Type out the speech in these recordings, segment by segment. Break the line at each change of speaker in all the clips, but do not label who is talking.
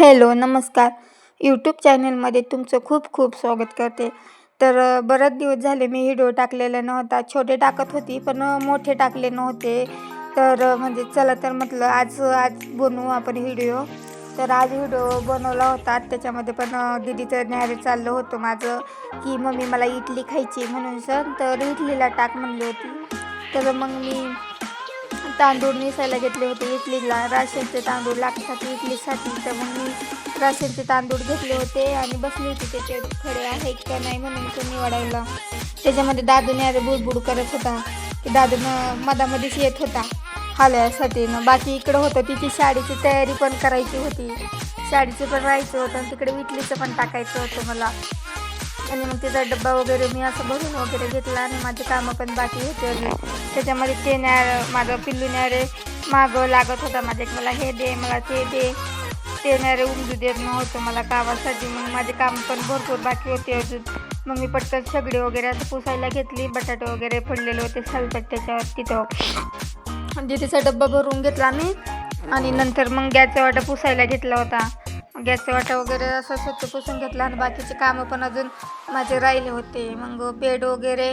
Hello नमस्कार. YouTube चॅनलमध्ये तुमचं खूप खूप स्वागत करते. तर बरेच दिवस झाले मी व्हिडिओ टाकलेला नव्हता. छोटे टाकत होती पण मोठे टाकले नव्हते. तर म्हणजे चला तर म्हटलं आज आज बनवू आपण व्हिडिओ. तर आज व्हिडिओ बनवला होता. त्याच्यामध्ये पण दिदीचं दीदीचं न्यारे चाललं होतं माझं की मम्मी मला इडली खायची म्हणून सर तर इडलीला टाक म्हणली होती. तर मग मी तांदूळ निसायला घेतले होते. इडलीला राशनचे तांदूळ लागतात इडलीसाठी. तर मग मी राशनचे तांदूळ घेतले होते आणि बसले होते त्याचे खडे आहेत का नाही म्हणून तो निवडायला. त्याच्यामध्ये दादूने अरे बुडबुड करत होता. की दादूनं मधामध्येच येत होता. हालयासाठी ना बाकी इकडं होतं. तिची शाळेची तयारी पण करायची होती. शाळेचं पण राहायचं होतं आणि तिकडे विटलीचं पण टाकायचं होतं मला. आणि मग तिचा डब्बा वगैरे मी असं भरून वगैरे घेतला आणि माझे कामं पण बाकी होते अजून. त्याच्यामध्ये ते न्यार माझं पिल्लू न्यारे मागं लागत होता माझे मला हे दे मला ते दे. ते न्यारे उमजू देत नव्हतं मला कामासाठी. मग माझे काम पण भरपूर बाकी होते अजून. मग मी पटकन सगळी वगैरे असं पुसायला घेतली. बटाटे वगैरे पडलेले होते सलपट त्याच्यावर तिथं. म्हणजे तिथेचा डब्बा भरून घेतला मी. आणि नंतर मग गॅसचा वाटा पुसायला घेतला होता. गॅसचा वाटा वगैरे असं स्वच्छ पुसून घेतला आणि बाकीचे कामं पण अजून माझे राहिले होते. मग बेड वगैरे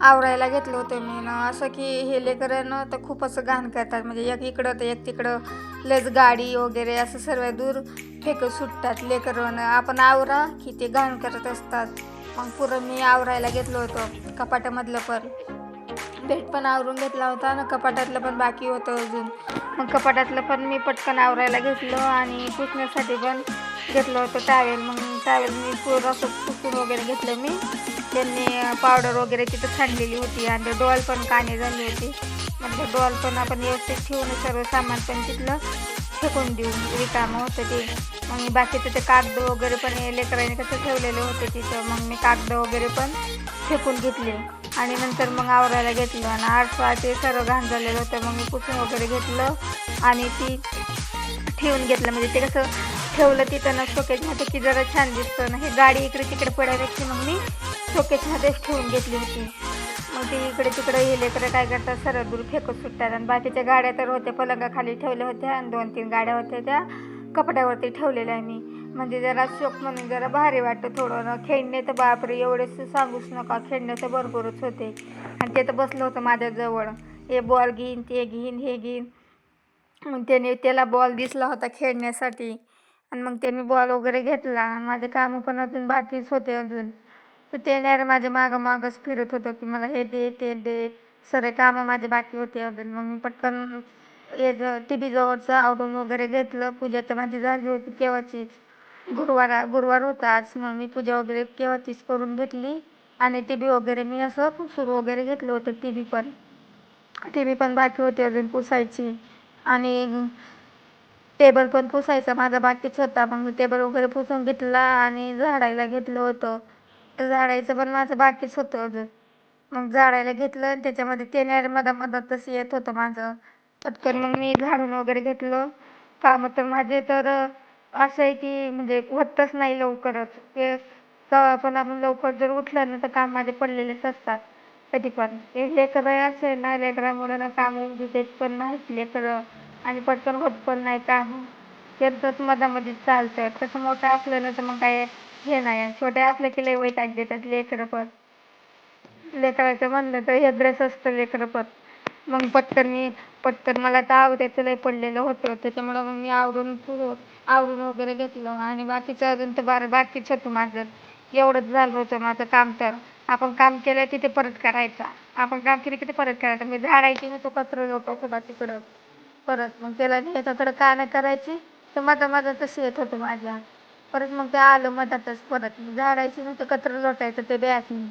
आवरायला घेतलं होतं मी. ना असं की हे लेकरं तर खूप असं घाण करतात. म्हणजे एक इकडं तर एक तिकडं लस गाडी वगैरे असं सर्व दूर फेकत सुटतात लेकरं. आपण आवरा की ते घाण करत असतात. मग पुरं मी आवरायला घेतलं होतं कपाटामधलं पण. बेड पण आवरून घेतला होता आणि कपाटातलं पण बाकी होतं अजून. मग कपाटातलं पण मी पटकन आवरायला घेतलं आणि पुसण्यासाठी पण घेतलं होतं टावेल मग टावेल मी पूर्ण असं पुसून वगैरे घेतलं मी. त्यांनी पावडर वगैरे तिथं सांडलेली होती आणि डोल पण काने झाली होती. म्हणजे डोल पण आपण व्यवस्थित ठेवून सर्व सामान पण तिथलं फेकून देऊ रिकामं होतं ते. मग बाकीचं ते कागद वगैरे पण लेकरांनी कसं ठेवलेले होते तिथं. मग मी कागद वगैरे पण फेकून घेतले. आणि नंतर मग आवरायला घेतलं आणि आठवा ते सर्व घाण झालेलं होतं. मग मी पुसून वगैरे घेतलं आणि ती ठेवून घेतलं. म्हणजे ते कसं ठेवलं तिथं ना शोकेजमध्ये की जरा छान दिसतं ना हे गाडी इकडे तिकडे पडायपेक्षा मग मी शोकेजमध्येच ठेवून घेतली होती. मग ते इकडे तिकडे गेले इकडे काय करतात? सरळ दूर फेकत सुटतात. आणि बाकीच्या गाड्या तर होत्या. पलंगाखाली ठेवल्या होत्या. आणि दोन तीन गाड्या होत्या त्या कपड्यावरती ठेवलेल्या आहे मी. म्हणजे जरा शोक म्हणून जरा भारी वाटतं थोडं. ना खेळणे तर बापरे एवढेच सांगूच नका. खेळणे तर भरपूरच होते. आणि ते तर बसलं होतं माझ्याजवळ. हे बॉल घेईन ते घेईन हे घेईन. मग त्याने त्याला बॉल दिसला होता खेळण्यासाठी. आणि मग त्याने बॉल वगैरे घेतला. आणि माझे कामं पण अजून बाकीच होते अजून. तर ते नाही माझ्या मागं मागंच फिरत होतं की मला हे दे ते दे. सगळे कामं माझे बाकी होते अजून. मग मी पटकन हे टी व्ही जवळचं आवडून वगैरे घेतलं. पूजा तर माझी झाली होती केव्हाचीच गुरुवार गुरुवार होता. आज मग मी पूजा वगैरे केव्हा तीच करून घेतली आणि टी व्ही वगैरे मी असं सुरू वगैरे घेतलं होतं टी व्ही पण. टी व्ही पण बाकी होती अजून पुसायची. आणि टेबल पण पुसायचा. माझा बाकीच होता. मग मी टेबल वगैरे पुसून घेतला आणि झाडायला घेतलं होतं. झाडायचं पण माझं बाकीच होतं अजून. मग झाडायला घेतलं आणि त्याच्यामध्ये तेने मधा मधातच तसं येत होतं माझं. पटकन मग मी झाडून वगैरे घेतलं. कामं तर माझे तर असं आहे की म्हणजे होतच नाही लवकरच. ते तेव्हा पण आपण लवकर जर उठलं ना तर कामामध्ये पडलेलेच असतात. कधी पण. ते लेकरं असे ना लेकरामुळे ना काम देत पण नाहीत लेकरं आणि पटकन होत पण नाही काम. त्यांचंच मधामध्ये चालतं तसं मोठं असलं ना तर मग काय हे नाही. छोटे असलं की लय वैताग देतात लेकरं पण. लेकराचं म्हणलं तर हे ड्रेस असतं लेकरं पण. मग पटकन मी पटकन मला तर आवडायचं लय पडलेलं होतं. त्याच्यामुळं मग मी आवरून आवरून वगैरे घेतलं. आणि बाकीचं अजून तर बार बाकीच होतं माझं. एवढंच झालं होतं माझं काम तर. आपण काम केलं की ते परत करायचं. आपण काम केलं की ते परत करायचं. मी झाडायची ना तो कचरा होतो सगळा तिकडं. परत मग त्याला न्यायचं तर का नाही करायची. तर माझं माझा तसं येत होतं माझ्या. परत मग ते आलं मधातच परत. झाडायची ना कचरा लोटायचं ते बॅसनी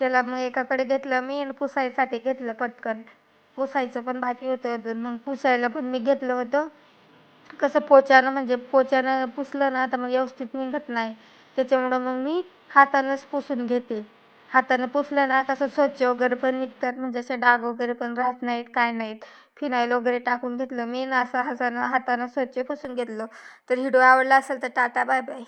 त्याला मग एकाकडे घेतलं मी पुसायसाठी घेतलं पटकन पुसायचं पण बाकी होतं. अजून मग पुसायला पण मी घेतलं होतं. कसं पोचानं म्हणजे पोचानं पुसलं ना तर मग व्यवस्थित निघत नाही. त्याच्यामुळं मग मी हातानंच पुसून घेते. हातानं पुसलं ना कसं स्वच्छ वगैरे पण निघतात. म्हणजे असे डाग वगैरे पण राहत नाहीत काय नाहीत. फिनाईल वगैरे टाकून घेतलं. मी ना असं हातानं हातानं स्वच्छ पुसून घेतलं. तर व्हिडिओ आवडला असेल तर टाटा बाय बाय.